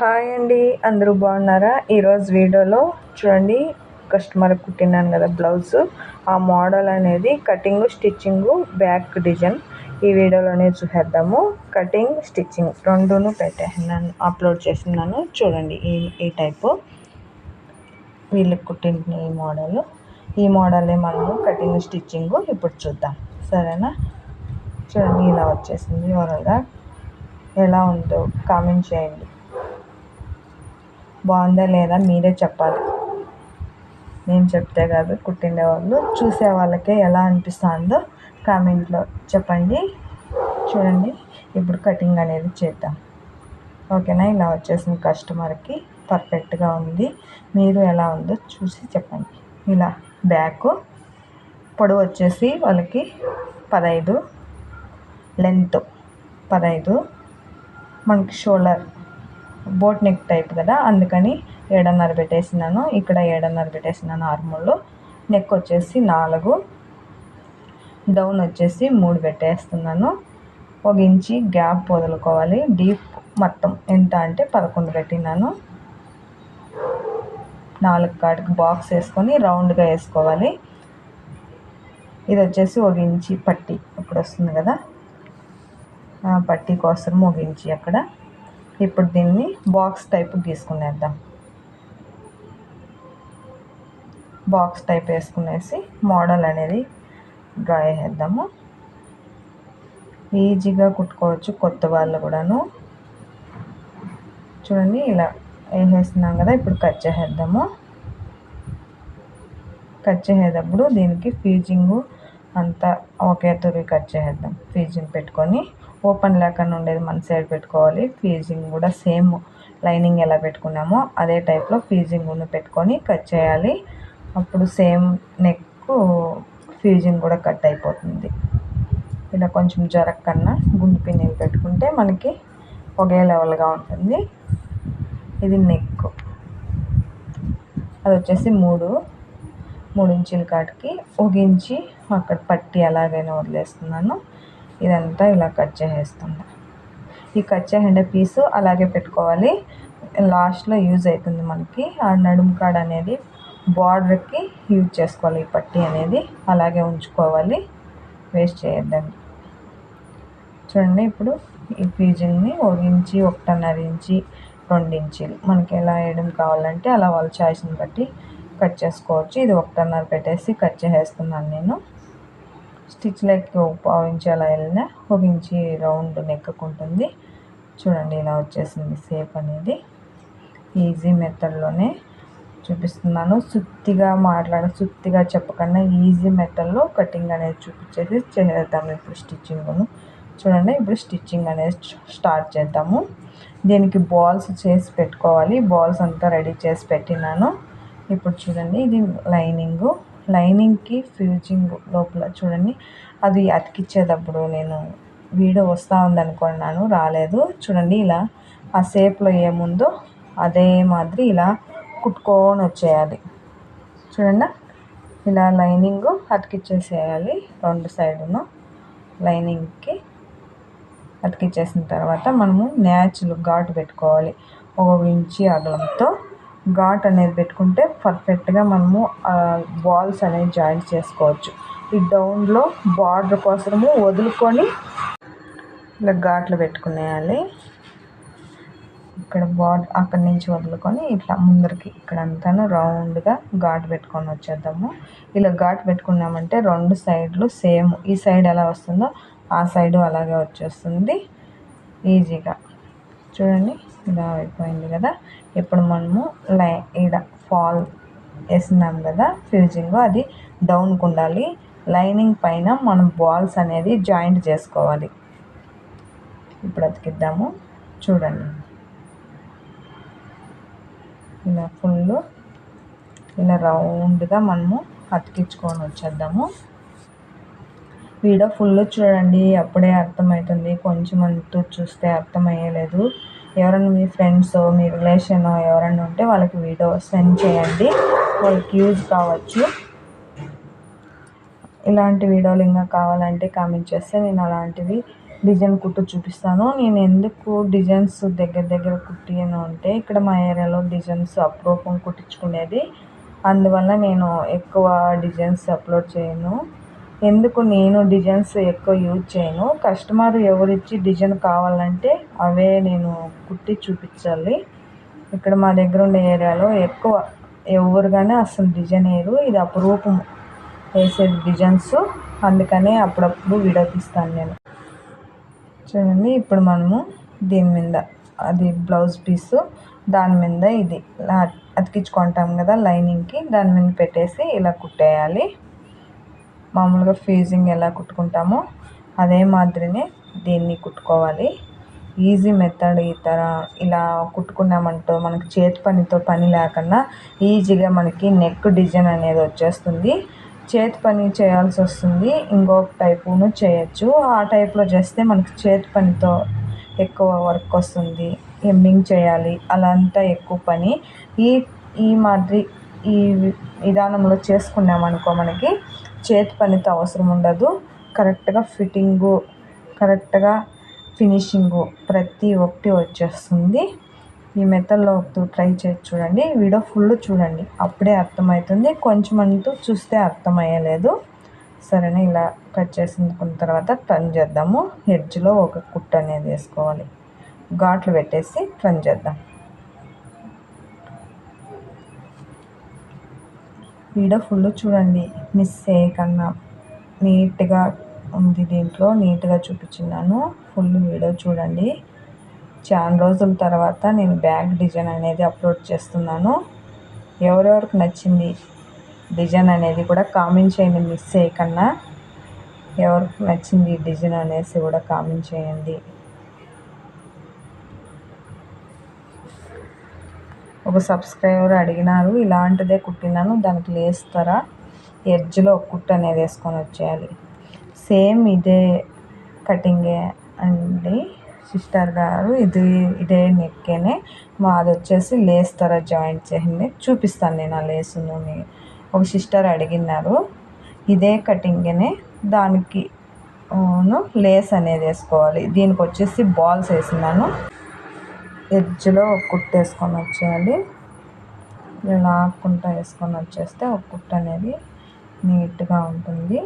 Hi అండి అందరూ బాగున్నారా? ఈరోజు వీడియోలో చూడండి కస్టమర్ కుట్టినాను కదా బ్లౌజ్. ఆ మోడల్ అనేది కటింగ్ స్టిచ్చింగ్ బ్యాక్ డిజైన్. ఈ వీడియోలోనే చూసేద్దాము. కటింగ్ స్టిచ్చింగ్ రెండును పెట్టేసినాను అప్లోడ్ చేసినాను చూడండి ఈ ఈ టైపు వీళ్ళకి కుట్టిన ఈ మోడల్. ఈ మోడలే మనము కటింగ్ స్టిచ్చింగ్ ఇప్పుడు చూద్దాం. సరేనా? చూడండి ఇలా వచ్చేసింది ఓవరాల్గా ఎలా ఉందో కామెంట్ చేయండి. బాగుందా లేదా మీరే చెప్పాలి. నేను చెప్తే కాదు కుట్టిండే వాళ్ళు చూసే వాళ్ళకే ఎలా అనిపిస్తుందో కామెంట్లో చెప్పండి. చూడండి ఇప్పుడు కటింగ్ అనేది చేద్దాం. ఓకేనా? ఇలా వచ్చేసిన కస్టమర్కి పర్ఫెక్ట్గా ఉంది. మీరు ఎలా ఉందో చూసి చెప్పండి. ఇలా బ్యాక్ పొడవు వచ్చేసి వాళ్ళకి పదహైదు లెంత్ పదహైదు మనకి షోల్డర్ బోట్ నెక్ టైప్ కదా అందుకని ఏడన్నర పెట్టేసినాను. ఇక్కడ ఏడున్నర పెట్టేసినాను ఆర్మూల్లో నెక్ వచ్చేసి నాలుగు. డౌన్ వచ్చేసి మూడు పెట్టేస్తున్నాను. ఒక ఇంచి గ్యాప్ వదులుకోవాలి. డీప్ మొత్తం ఎంత అంటే పదకొండు పెట్టినాను. నాలుగు కాటికి బాక్స్ వేసుకొని రౌండ్గా వేసుకోవాలి. ఇది వచ్చేసి ఒక ఇంచి పట్టి. ఇప్పుడు వస్తుంది కదా. పట్టి కోసం ఒక ఇంచి అక్కడ. ఇప్పుడు దీన్ని బాక్స్ టైప్ గీసుకునేద్దాం. బాక్స్ టైప్ వేసుకునేసి మోడల్ అనేది డ్రా చేద్దాము ఈజీగా కుట్టుకోవచ్చు కొత్త వాళ్ళు కూడాను. చూడండి ఇలా వేసేస్తున్నాం కదా ఇప్పుడు కట్ చేసేద్దాము. కట్ చేసేటప్పుడు దీనికి ఫీజింగ్ అంతా ఒకే తురి కట్ చేసేద్దాం. ఫీజింగ్ పెట్టుకొని ఓపెన్ లేకుండా ఉండేది మన సైడ్ పెట్టుకోవాలి. ఫీజింగ్ కూడా సేమ్ లైనింగ్ ఎలా పెట్టుకున్నామో అదే టైప్లో ఫీజింగ్ పెట్టుకొని కట్ చేయాలి. అప్పుడు సేమ్ నెక్ ఫీజింగ్ కూడా కట్ అయిపోతుంది. ఇలా కొంచెం జరక్కన్నా గుండు పిన్నీలు పెట్టుకుంటే మనకి ఒకే లెవెల్గా ఉంటుంది. ఇది నెక్ అది వచ్చేసి మూడు. మూడు ఇంచుల కాటికి ఒక ఇంచి అక్కడ పట్టి ఎలాగైనా వదిలేస్తున్నాను. ఇదంతా ఇలా కట్ చేసేస్తుంది ఈ కట్ చేసే పీసు అలాగే పెట్టుకోవాలి. లాస్ట్లో యూజ్ అవుతుంది మనకి. ఆ నడుము కాడ అనేది బార్డర్కి యూజ్ చేసుకోవాలి. ఈ పట్టి అనేది అలాగే ఉంచుకోవాలి. వేస్ట్ చేయొద్దండి. చూడండి ఇప్పుడు ఈ పీజింగ్ని ఒక ఇంచి ఒకటిన్నర ఇంచి రెండు ఇంచీలు. మనకి ఎలా వేయడం కావాలంటే అలా వాళ్ళ చాయిస్ని బట్టి కట్ చేసుకోవచ్చు. ఇది ఒకటిన్నర పెట్టేసి కట్ చేసేస్తున్నాను నేను. స్టిచ్ లైక్ పావు ఇంచి అలా వెళ్ళినా ఒక ఇంచి రౌండ్ నెక్కకుంటుంది. చూడండి ఇలా వచ్చేసింది సేప్ అనేది. ఈజీ మెథడ్లోనే చూపిస్తున్నాను. సుత్తిగా మాట్లాడ సుత్తిగా చెప్పకుండా ఈజీ మెథడ్లో కటింగ్ అనేది చూపించేసి చేద్దాము ఇప్పుడు స్టిచ్చింగ్ను చూడండి ఇప్పుడు స్టిచ్చింగ్ అనేది స్టార్ట్ చేద్దాము. దీనికి బాల్స్ చేసి పెట్టుకోవాలి. బాల్స్ అంతా రెడీ చేసి పెట్టినాను. ఇప్పుడు చూడండి ఇది లైనింగు. లైనింగ్కి ఫ్యూజింగ్ లోపల చూడండి. అది అతికిచ్చేటప్పుడు నేను వీడియో వస్తూ ఉందనుకున్నాను రాలేదు. చూడండి ఇలా ఆ షేప్లో ఏముందో అదే మాదిరి ఇలా కుట్టుకొని వచ్చేయాలి. చూడండి. ఇలా లైనింగ్ అతికిచ్చేసేయాలి రెండు సైడును. లైనింగ్కి అతికిచ్చేసిన తర్వాత మనము న్యాచురల్ ఘాటు పెట్టుకోవాలి. ఒక ఇంచి అగలంతో ఘాట్ అనేది పెట్టుకుంటే పర్ఫెక్ట్గా మనము బాల్స్ అనేవి జాయింట్ చేసుకోవచ్చు. ఈ డౌన్లో బార్డర్ కోసము వదులుకొని ఇలా ఘాట్లు పెట్టుకునేయాలి. ఇక్కడ బార్డర్ అక్కడి నుంచి వదులుకొని ఇట్లా ముందరికి ఇక్కడ అంతా రౌండ్గా ఘాట్ పెట్టుకొని వచ్చేద్దాము. ఇలా ఘాట్ పెట్టుకున్నామంటే రెండు సైడ్లు సేమ్ ఈ సైడ్ ఎలా వస్తుందో ఆ సైడు అలాగే వచ్చేస్తుంది. ఈజీగా చూడండి ఇలా అయిపోయింది కదా. ఇప్పుడు మనము లై ఈడ ఫాల్ వేసినాం కదా ఫ్యూజింగ్ అది డౌన్కి ఉండాలి. లైనింగ్ పైన మనం బాల్స్ అనేది జాయింట్ చేసుకోవాలి. ఇప్పుడు అతికిద్దాము. చూడండి. ఇలా ఫుల్ ఇలా రౌండ్గా మనము అతికించుకొని వచ్చేద్దాము. వీడియో ఫుల్ చూడండి అప్పుడే అర్థమవుతుంది. కొంచెం అంత చూస్తే అర్థమయ్యలేదు. ఎవరైనా మీ ఫ్రెండ్స్ మీ రిలేషన్ ఎవరైనా ఉంటే వాళ్ళకి వీడియో సెండ్ చేయండి. వాళ్ళకి యూజ్ కావచ్చు. ఇలాంటి వీడియోలు ఇంకా కావాలంటే కామెంట్ చేస్తే నేను అలాంటివి డిజైన్ కుట్టు చూపిస్తాను. నేను ఎందుకు డిజైన్స్ దగ్గర దగ్గర కుట్టిను అంటే ఇక్కడ మా ఏరియాలో డిజైన్స్ అప్రూపం కుట్టించుకునేది. అందువల్ల నేను ఎక్కువ డిజైన్స్ అప్లోడ్ చేయను. ఎందుకు నేను డిజైన్స్ ఎక్కువ యూజ్ చేయను? కస్టమర్ ఎవరిచ్చి డిజైన్ కావాలంటే అవే నేను కుట్టి చూపించాలి. ఇక్కడ మా దగ్గర ఉండే ఏరియాలో ఎక్కువ ఎవరు కానీ అసలు డిజైన్ వేయరు. ఇది అపురూపం వేసే డిజైన్స్. అందుకనే అప్పుడప్పుడు వీడియో తీస్తాను నేను. చూడండి ఇప్పుడు మనము దీని మీద అది బ్లౌజ్ పీసు దాని మీద ఇది. అతికించుకుంటాం కదా లైనింగ్కి దాని మీద పెట్టేసి ఇలా కుట్టేయాలి. మామూలుగా ఫీజింగ్ ఎలా కుట్టుకుంటామో అదే మాదిరినే దీన్ని కుట్టుకోవాలి. ఈజీ మెథడ్ ఈ తర ఇలా కుట్టుకున్నామంటూ మనకి చేతి పనితో పని లేకుండా ఈజీగా మనకి నెక్ డిజైన్ అనేది వచ్చేస్తుంది. చేతి పని చేయాల్సి వస్తుంది. ఇంకొక టైపును చేయొచ్చు. ఆ టైప్లో చేస్తే మనకి చేతి పనితో ఎక్కువ వర్క్ వస్తుంది. హెమ్మింగ్ చేయాలి. అలా అంతా ఎక్కువ పని. ఈ ఈ మాదిరి ఈ విధానంలో చేసుకున్నామనుకో మనకి చేతి పనితో అవసరం ఉండదు. కరెక్ట్గా ఫిట్టింగు కరెక్ట్గా ఫినిషింగు ప్రతి ఒక్కటి వచ్చేస్తుంది. ఈ మెథడ్లో ట్రై చేసి చూడండి. వీడియో ఫుల్ చూడండి. అప్పుడే అర్థమవుతుంది. కొంచెం అంటూ చూస్తే అర్థమయ్యలేదు. సరేనా? ఇలా కట్ చేసిన తర్వాత టర్న్ చేద్దాము. హెడ్జ్లో ఒక కుట్ అనేది వేసుకోవాలి. ఘాట్లు పెట్టేసి టర్న్ చేద్దాం. వీడియో ఫుల్ చూడండి. మిస్ చేయకన్నా నీట్గా ఉంది దీంట్లో నీట్గా చూపించినాను. ఫుల్ వీడియో చూడండి. చాలా రోజుల తర్వాత నేను బ్యాగ్ డిజైన్ అనేది అప్లోడ్ చేస్తున్నాను. ఎవరెవరికి నచ్చింది డిజైన్ అనేది కూడా కామెంట్ చేయండి మిస్ చేయకన్నా ఎవరికి నచ్చింది డిజైన్ అనేసి కూడా కామెంట్ చేయండి. ఒక సబ్స్క్రైబర్ అడిగినారు ఇలాంటిదే కుట్టినాను దానికి లేస్తారా? ఎడ్జ్లో ఒక కుట్టు అనేది వేసుకొని వచ్చేయాలి. సేమ్ ఇదే కటింగే అండి సిస్టర్ గారు ఇది ఇదే నెక్కేనే. మాది వచ్చేసి లేస్తారా జాయింట్ చేయండి చూపిస్తాను నేను ఆ లేసును ఒక సిస్టర్ అడిగినారు. ఇదే కటింగ్నే దానికి లేస్ అనేది వేసుకోవాలి. దీనికి వచ్చేసి బాల్స్ వేసినాను. ఎడ్జ్లో ఒక కుట్టు వేసుకొని వచ్చేయాలి. ఇలా ఆకుంటా వేసుకొని వచ్చేస్తే ఒక కుట్టు అనేది నీట్గా ఉంటుంది.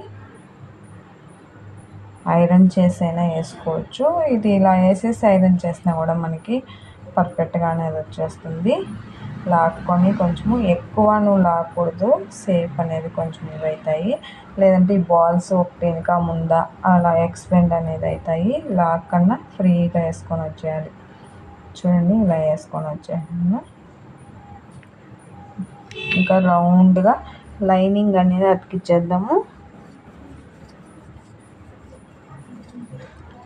ఐరన్ చేసైనా వేసుకోవచ్చు. ఇది ఇలా వేసేసి ఐరన్ చేసినా కూడా మనకి పర్ఫెక్ట్గా అనేది వచ్చేస్తుంది. లాక్కొని కొంచెము ఎక్కువ నువ్వు లాక్కూడదు. సేఫ్ అనేది కొంచెం ఇవవుతాయి లేదంటే ఈ బాల్స్ ఒకటి ఇంకా ముందా అలా ఎక్స్పెండ్ అనేది అవుతాయి లాక్ కన్నా ఫ్రీగా వేసుకొని వచ్చేయాలి. చూడండి ఇలా వేసుకొని వచ్చేసాను. ఇంకా రౌండ్గా లైనింగ్ అనేది అతికిచ్చేద్దాము.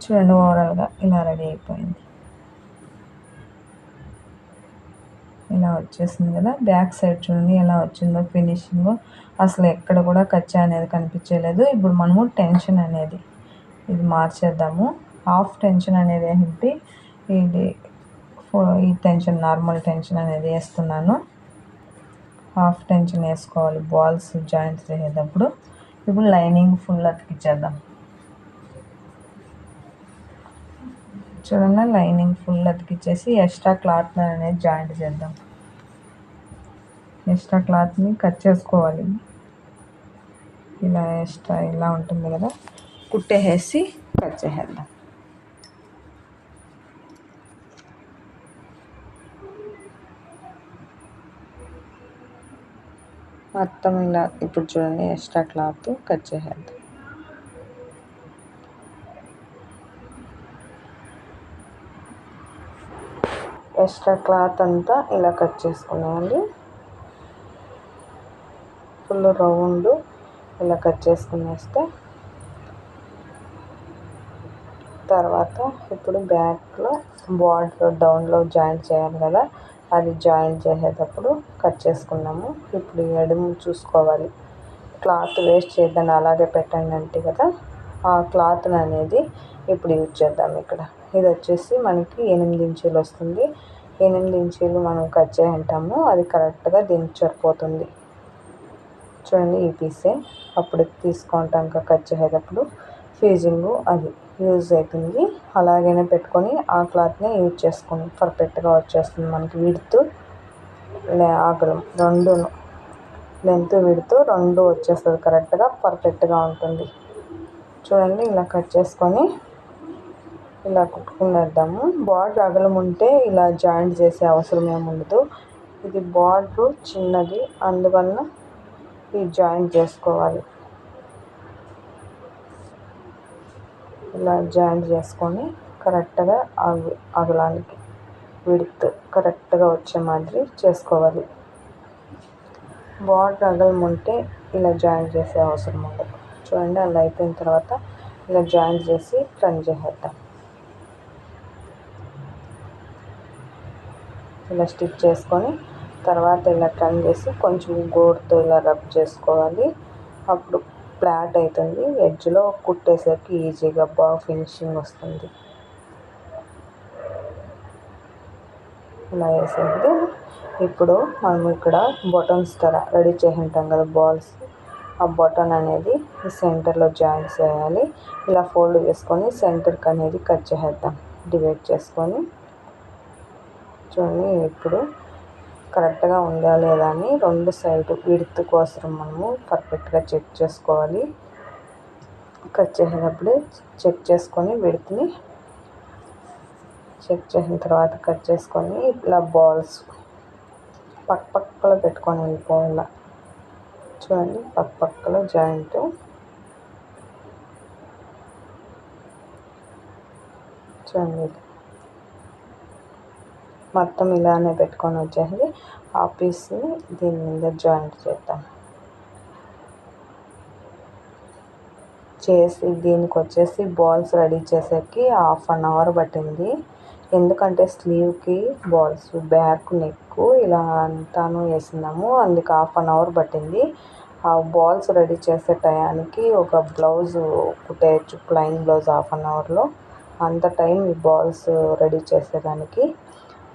చూడండి ఓవరాల్గా ఇలా రెడీ అయిపోయింది. ఇలా వచ్చేసింది కదా బ్యాక్ సైడ్ చూడండి ఎలా వచ్చిందో ఫినిషింగ్. అసలు ఎక్కడ కూడా కచ్చా అనేది కనిపించలేదు. ఇప్పుడు మనము టెన్షన్ అనేది ఇది మార్చేద్దాము. హాఫ్ టెన్షన్ అనేది ఏంటి? ఇది ఈ టెన్షన్ నార్మల్ టెన్షన్ అనేది వేస్తున్నాను. హాఫ్ టెన్షన్ వేసుకోవాలి బాల్స్ జాయింట్స్ చేసేటప్పుడు ఇప్పుడు లైనింగ్ ఫుల్ అతికిచ్చేద్దాం. చూడండి లైనింగ్ ఫుల్ అతికిచ్చేసి ఎక్స్ట్రా క్లాత్ అనేది జాయింట్ చేద్దాం. ఎక్స్ట్రా క్లాత్ని కట్ చేసుకోవాలి. ఇలా ఎక్స్ట్రా ఇలా ఉంటుంది కదా కుట్టేసి కట్ చేసేద్దాం. మొత్తం ఇలా ఇప్పుడు చూడండి ఎక్స్ట్రా క్లాత్ కట్ చేసేద్దాం. ఎక్స్ట్రా క్లాత్ అంతా ఇలా కట్ చేసుకునేయండి ఫుల్ రౌండ్ ఇలా కట్ చేసుకునేస్తే తర్వాత ఇప్పుడు బ్యాక్లో బార్డర్ డౌన్లో జాయింట్ చేయాలి కదా. అది జాయిన్ చేసేటప్పుడు కట్ చేసుకున్నాము. ఇప్పుడు ఎడము చూసుకోవాలి. క్లాత్ వేస్ట్ చేద్దాన్ని అలాగే పెట్టండి అంటే కదా ఆ క్లాత్ అనేది ఇప్పుడు యూజ్ చేద్దాం ఇక్కడ. ఇది వచ్చేసి మనకి ఎనిమిది ఇంచీలు వస్తుంది. ఎనిమిది ఇంచీలు మనం కట్ చేసి ఉంటాము అది కరెక్ట్గా దీనికి సరిపోతుంది. చూడండి ఈ పీసే. అప్పుడు తీసుకుంటాం కట్ చేసేటప్పుడు ఫీజింగు అది. యూజ్ అవుతుంది. అలాగనే పెట్టుకొని ఆ క్లాత్ని యూజ్ చేసుకుని పర్ఫెక్ట్గా వచ్చేస్తుంది మనకి విడుతు అగలం రెండును. లెంత్ విడుతు రెండు వచ్చేస్తుంది కరెక్ట్గా పర్ఫెక్ట్గా ఉంటుంది. చూడండి ఇలా కట్ చేసుకొని ఇలా కుట్టుకునేద్దాము. బార్డర్ అగలం ఉంటే ఇలా జాయింట్ చేసే అవసరం ఏముండదు ఇది బార్డర్ చిన్నది అందువల్ల ఇది జాయింట్ చేసుకోవాలి. ఇలా జాయింట్ చేసుకొని కరెక్ట్గా అవి అగలానికి విడ్త్ కరెక్ట్గా వచ్చే మాదిరి చేసుకోవాలి. బార్డర్ అగలం ఉంటే ఇలా జాయింట్ చేసే అవసరం ఉండదు. చూడండి అలా అయిపోయిన తర్వాత ఇలా జాయింట్ చేసి రన్ చేసేద్దాం. ఇలా స్టిచ్ చేసుకొని తర్వాత ఇలా టర్న్ చేసి కొంచెం గోడుతో ఇలా రబ్ చేసుకోవాలి. అప్పుడు ఫ్లాట్ అవుతుంది ఎడ్జ్లో కుట్టేసరికి ఈజీగా బాగా ఫినిషింగ్ వస్తుంది. ఇలా వేసేది ఇప్పుడు మనం ఇక్కడ బటన్స్ ధర రెడీ చేసి ఉంటాం కదా బాల్స్. ఆ బటన్ అనేది సెంటర్లో జాయిన్ చేయాలి. ఇలా ఫోల్డ్ చేసుకొని సెంటర్కి అనేది కట్ చేసేద్దాం. డివైడ్ చేసుకొని. చూడండి ఇప్పుడు కరెక్ట్గా ఉందా లేదా అని రెండు సైడ్ విడుత్ కోసం మనము పర్ఫెక్ట్గా చెక్ చేసుకోవాలి. కట్ చేసేటప్పుడు చెక్ చేసుకొని విడుత్ని చెక్ చేసిన తర్వాత కట్ చేసుకొని ఇలా బాల్స్ పక్క పక్కలో పెట్టుకొని వెళ్ళిపోవాలి. చూడండి పక్క పక్కలో జాయింట్ చూడండి. మొత్తం ఇలానే పెట్టుకొని వచ్చేసి ఆ పీస్ని దీని మీద జాయింట్ చేద్దాం. చేసి దీనికి వచ్చేసి బాల్స్ రెడీ చేసేకి హాఫ్ అన్ అవర్ పట్టింది. ఎందుకంటే స్లీవ్కి బాల్స్ బ్యాక్ నెక్ ఇలా అంతాను వేసినాము. అందుకు హాఫ్ అన్ అవర్ పట్టింది. ఆ బాల్స్ రెడీ చేసే టయానికి ఒక బ్లౌజ్ కుట్టేయచ్చు ప్లెయిన్ బ్లౌజ్ హాఫ్ అన్ అవర్లో అంత టైం ఈ బాల్స్ రెడీ చేసేదానికి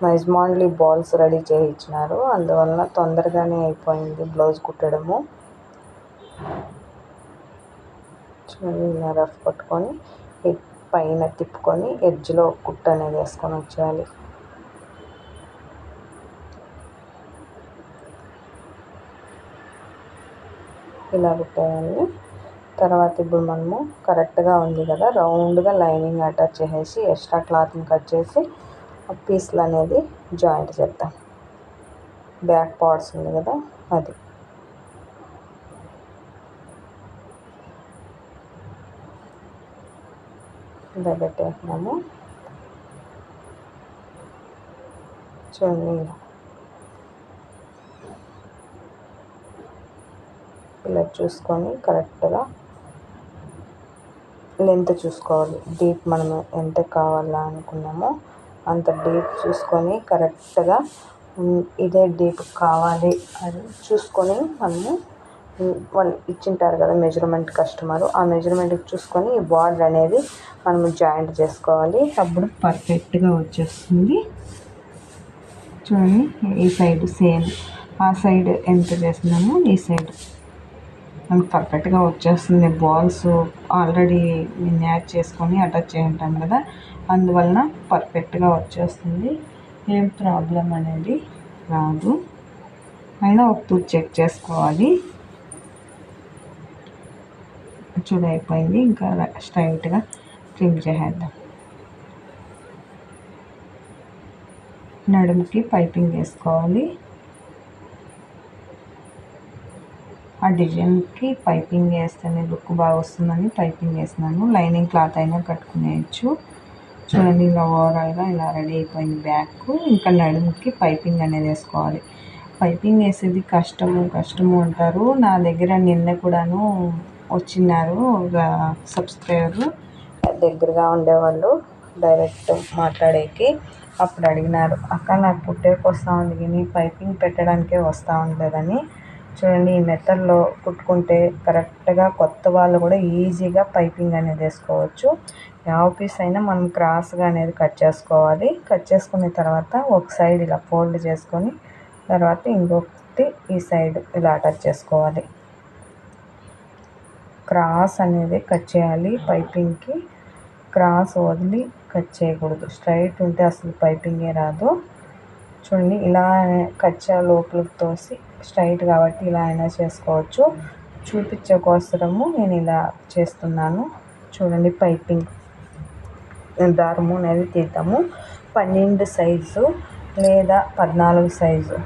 మా యజమానులు బాల్స్ రెడీ చేయించినారు. అందువలన తొందరగానే అయిపోయింది బ్లౌజ్ కుట్టడము. చూడండి ఇలా రఫ్ పట్టుకొని పైన తిప్పుకొని ఎడ్జ్లో కుట్ట అనేది వేసుకొని వచ్చేయాలి. ఇలా కుట్టేయాలి. తర్వాత ఇప్పుడు మనము కరెక్ట్గా ఉంది కదా రౌండ్గా లైనింగ్ అటాచ్ చేసేసి ఎక్స్ట్రా క్లాత్ని కట్ చేసి పీస్లు అనేది జాయింట్ చేద్దాం. బ్యాక్ పార్ట్స్ ఉంది కదా అది. ఇలా పెట్టేసినాము చూడండి ఇలా. ఇలా చూసుకొని కరెక్ట్గా లెంత్ చూసుకోవాలి. డీప్ మనం ఎంత కావాలా అనుకున్నామో అంత డీప్ చూసుకొని కరెక్ట్గా ఇదే డీప్ కావాలి అని చూసుకొని మనము వాళ్ళు ఇచ్చింటారు కదా మెజర్మెంట్ కస్టమర్ ఆ మెజర్మెంట్ చూసుకొని ఈ బార్డర్ అనేది మనము జాయింట్ చేసుకోవాలి. అప్పుడు పర్ఫెక్ట్గా వచ్చేస్తుంది. చూడండి ఈ సైడ్ సేమ్. ఆ సైడ్ ఎంత చేస్తున్నామో ఈ సైడ్. మనకు పర్ఫెక్ట్గా వచ్చేస్తుంది. బాల్స్ ఆల్రెడీ మ్యాచ్ చేసుకొని అటాచ్ చేయి ఉంటాం కదా అందువలన పర్ఫెక్ట్గా వచ్చేస్తుంది. ఏం ప్రాబ్లం అనేది రాదు. అయినా ఒక చెక్ చేసుకోవాలి. చూడ అయిపోయింది ఇంకా స్ట్రైట్గా ట్రిమ్ చేసేద్దాం. నడుముకి పైపింగ్ వేసుకోవాలి. ఆ డిజైన్కి పైపింగ్ వేస్తేనే లుక్ బాగా వస్తుందని పైపింగ్ వేసినాను లైనింగ్ క్లాత్ అయినా కట్టుకునేయచ్చు. చూడండి ఇలా ఓవరాల్గా ఇలా రెడీ అయిపోయింది బ్యాక్. ఇంకా నడుముకి పైపింగ్ అనేది వేసుకోవాలి. పైపింగ్ వేసేది కష్టము కష్టము అంటారు. నా దగ్గర నిన్న కూడాను వచ్చినారు ఒక సబ్స్క్రైబర్. దగ్గరగా ఉండేవాళ్ళు డైరెక్ట్ మాట్లాడేకి. అప్పుడు అడిగినారు అక్క నాకు పుట్టేకి వస్తూ ఉంది కానీ పైపింగ్ పెట్టడానికే వస్తూ ఉండదని. చూడండి ఈ మెథడ్లో కుట్టుకుంటే కరెక్ట్గా కొత్త వాళ్ళు కూడా ఈజీగా పైపింగ్ అనేది వేసుకోవచ్చు. యావ పీస్ అయినా మనం క్రాస్గా అనేది కట్ చేసుకోవాలి. కట్ చేసుకున్న తర్వాత ఒక సైడ్ ఇలా ఫోల్డ్ చేసుకొని తర్వాత ఇంకొకటి ఈ సైడ్ ఇలా అటాచ్ చేసుకోవాలి. క్రాస్ అనేది కట్ చేయాలి పైపింగ్కి క్రాస్ వదిలి కట్ చేయకూడదు. స్ట్రైట్ ఉంటే అసలు పైపింగే రాదు. చూడండి ఇలా కచ్చా లోపలికి తోసి స్ట్రైట్ కాబట్టి ఇలా అయినా చేసుకోవచ్చు. చూపించే కోసరము నేను ఇలా చేస్తున్నాను. చూడండి పైపింగ్ దారము అనేది తీద్దాము. పన్నెండు సైజు లేదా పద్నాలుగు సైజు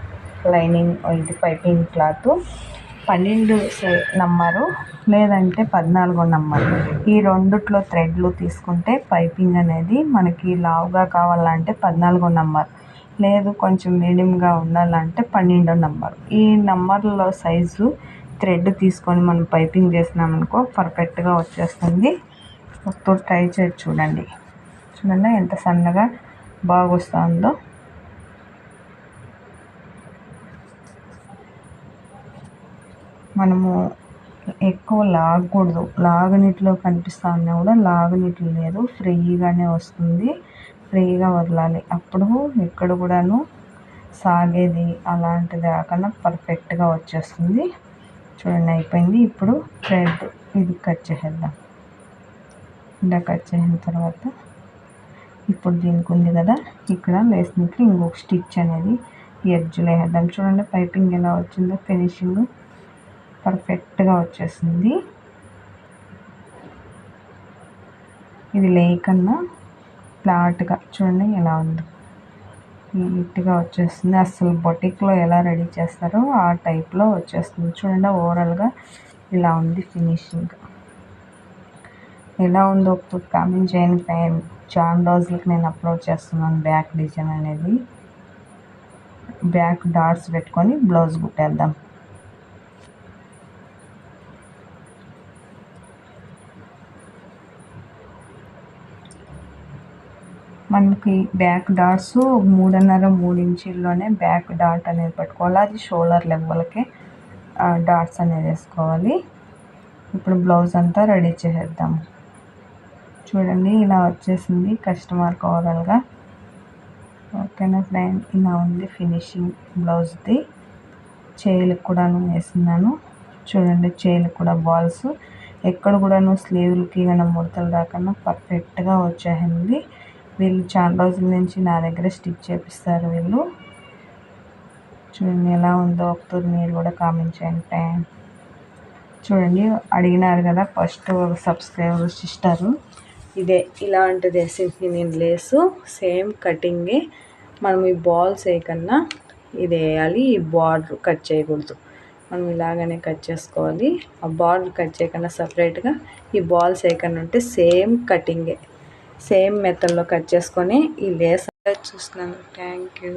లైనింగ్ ఇది పైపింగ్ క్లాత్. పన్నెండు సై నంబరు లేదంటే పద్నాలుగో నంబర్. ఈ రెండిట్లో థ్రెడ్లు తీసుకుంటే పైపింగ్ అనేది మనకి లావుగా కావాలంటే పద్నాలుగో నంబర్. లేదు కొంచెం మీడియంగా ఉండాలంటే పన్నెండో నెంబర్. ఈ నెంబర్లో సైజు థ్రెడ్ తీసుకొని మనం పైపింగ్ చేసినామనుకో పర్ఫెక్ట్గా వచ్చేస్తుంది. ఒకసారి ట్రై చేసి చూడండి. చూడండి ఎంత సన్నగా బాగా వస్తుందో మనము ఎక్కువ లాగకూడదు. లాగనీటిలో కనిపిస్తూ ఉన్నా కూడా లాగనీటిలో లేదు ఫ్రీగానే వస్తుంది. ఫ్రీగా వదలాలి. అప్పుడు ఎక్కడ కూడాను సాగేది అలాంటిది కాకుండా పర్ఫెక్ట్గా వచ్చేస్తుంది. చూడండి అయిపోయింది. ఇప్పుడు థ్రెడ్ ఇది కట్ చేసేద్దాం. ఇలా కట్ చేసిన తర్వాత ఇప్పుడు దీనికి ఉంది కదా ఇక్కడ వేసినట్లు ఇంకొక స్టిచ్ అనేది ఎడ్జ్లో వేద్దాం. చూడండి పైపింగ్ ఎలా వచ్చిందో ఫినిషింగ్ పర్ఫెక్ట్గా వచ్చేసింది. ఇది లేకన్నా ఫ్లాట్గా. చూడండి ఎలా ఉంది. నీట్గా వచ్చేస్తుంది. అసలు బొటిక్లో ఎలా రెడీ చేస్తారో ఆ టైప్లో వచ్చేస్తుంది. చూడండి ఓవరాల్గా ఇలా ఉంది ఫినిషింగ్. ఎలా ఉందో ఒక కామెంట్ చేయండి. ఫ్యాన్ చాలా రోజులకి నేను అప్లోడ్ చేస్తున్నాను బ్యాక్ డిజైన్ అనేది. బ్యాక్ డాట్స్ పెట్టుకొని బ్లౌజ్ కుట్టేద్దాం. మనకి బ్యాక్ డాట్స్ మూడున్నర మూడు ఇంచుల్లోనే బ్యాక్ డాట్ అనేది పెట్టుకోవాలి. అది షోల్డర్ లెవెల్కే డాట్స్ అనేది వేసుకోవాలి. ఇప్పుడు బ్లౌజ్ అంతా రెడీ చేసేద్దాం. చూడండి ఇలా వచ్చేసింది కస్టమర్ ఓవరాల్గా ఓకేనా ఫ్రెండ్? ఇలా ఉంది ఫినిషింగ్ బ్లౌజ్ది. చేయిలకు కూడా వేసినాను చూడండి చేయిలకు కూడా బాల్స్. ఎక్కడ కూడాను స్లీవ్లకి కానీ ముడతలు రాకుండా పర్ఫెక్ట్గా వచ్చేసింది. వీళ్ళు చాలా రోజుల నుంచి నా దగ్గర స్టిచ్ చేపిస్తారు వీళ్ళు. చూడండి ఎలా ఉందో ఒకసారి మీరు కూడా కామెంట్ చేయండి. చూడండి అడిగినారు కదా ఫస్ట్ సబ్స్క్రైబర్ సిస్టరు ఇదే ఇలాంటిది వేసింది నేను లేసు సేమ్ కటింగే మనం ఈ బాల్స్ వేయకన్నా ఇది వేయాలి ఈ బార్డర్ కట్ చేయకూడదు. మనం ఇలాగనే కట్ చేసుకోవాలి. ఆ బార్డర్ కట్ చేయకుండా సపరేట్గా ఈ బాల్స్ వేయకుండా ఉంటే సేమ్ కటింగే సేమ్ మెథడ్లో కట్ చేసుకొని ఈ లేస్ చూస్తున్నాను థ్యాంక్ యూ.